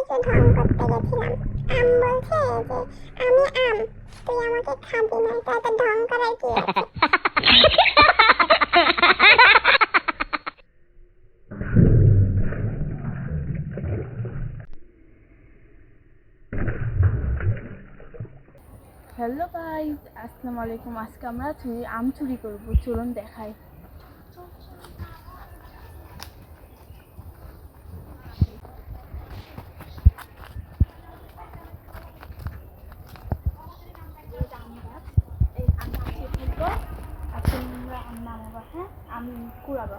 করতে গেছিলাম আম বলছে যে আমি আম তুই আমাকে খাবি না এটা ঢং করার কি হ্যালো গাইস আসসালামু আলাইকুম আজকে আমরা চুরি আম চুরি করব। চলুন দেখাই এই আম গাছে ফেলব আর আম নামাবা হ্যাঁ? আমি কুড়াবা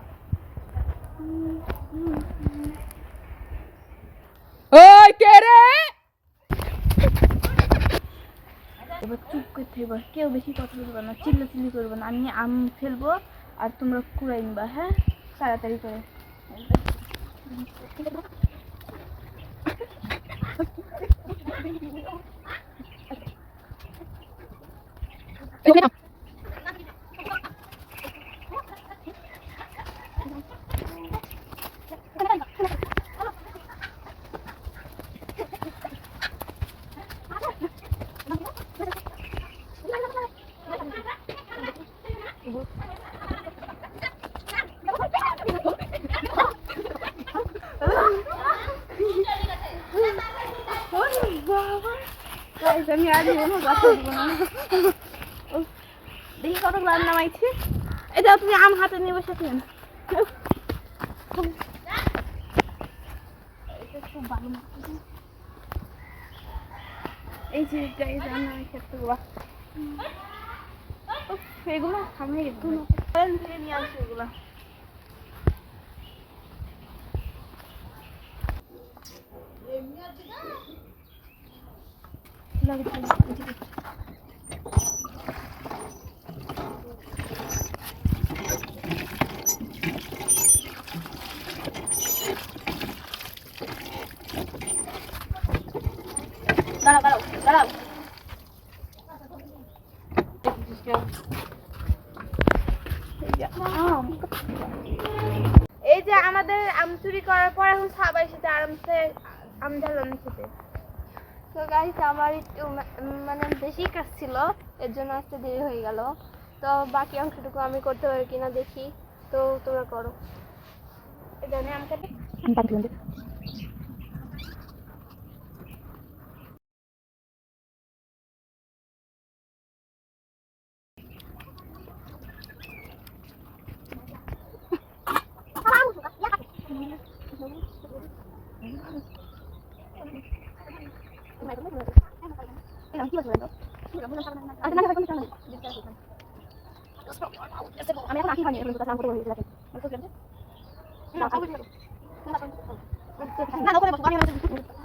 ওই কে রে? এবার চুপ করতে হবে কেউ বেশি কথা বলবে না চিল্লাচিল্লি করবে না। আমি আম ফেলব আর তোমরা কুড়াই নিবা হ্যাঁ? তাড়াতাড়ি করে। Guys, আমি আর কোনো কথা বলব না দেখি কত গ্রাম নামাইছি এটা তুমি আম হাতে নিয়ে বসে ভালো এই যে গাইজ আমি খেতে এগুলো সামনে এগুলো থেকে নিয়ে আসছি এগুলো দাঁড়াও দাঁড়াও দাঁড়াও এই যে আমাদের আম চুরি করার পর এখন সবাই সাথে আরামসে আম ঝালানো খেতে। তো গাইস আমার একটু মানে বেশি কাজ ছিল, এর জন্য আসতে দেরি হয়ে গেল। তো বাকি অংশটুকু আমি করতে পারি কিনা দেখি। তো তোমরা করো। এটা নিয়ে আমাকে আমি এখন আঁকি হয়নি এগুলো কাজ করতে পারি না না করে বসো আমি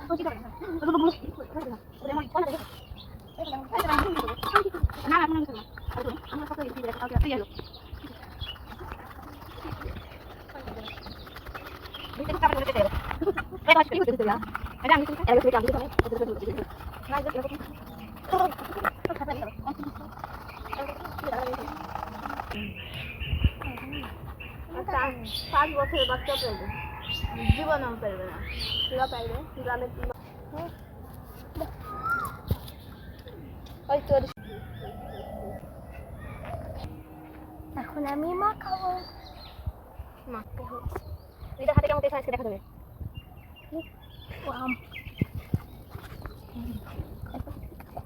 তো কি করে না না না না আমি কত ইজি করে কাউকে দিয়ে দিতে কাপড় দিতে দেব এটা কি করতে দিতে এটা আমি এটা আমি কাপড় দিতে না এটা এরকম আচ্ছা পাঁচ বছরের বাচ্চা পেলবে জীবনেও পেলবে না। তুলা পাইবে গ্রামের ওই তোর এখন আমি মা খাব। মাকে হচ্ছে এটা হাতে কেমন টেস্ট আজকে দেখা দেবে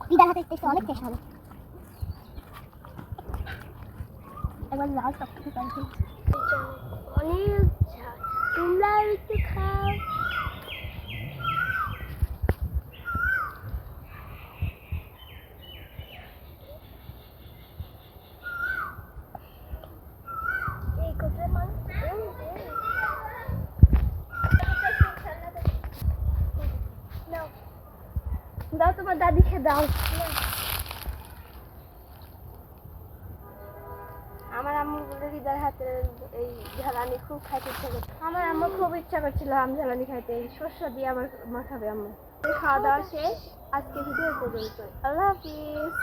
দিদার হাতে টেস্ট অনেক টেস্ট হবে। একবার লাল সব কিছু অনেক তোমরা একটু খাও। তোমার দাদিকে দাও। আমার আম্মু বলে হৃদয় হাতের এই ঝালানি খুব খাইতে ইচ্ছা করছে। আমার আম্মু খুব ইচ্ছা করছিল আম ঝালানি খাইতে এই শস্য দিয়ে আমার মাখাবে আম্মু। খাওয়া দাওয়া শেষ আজকে ভিডিও পর্যন্ত আল্লাহ হাফিজ।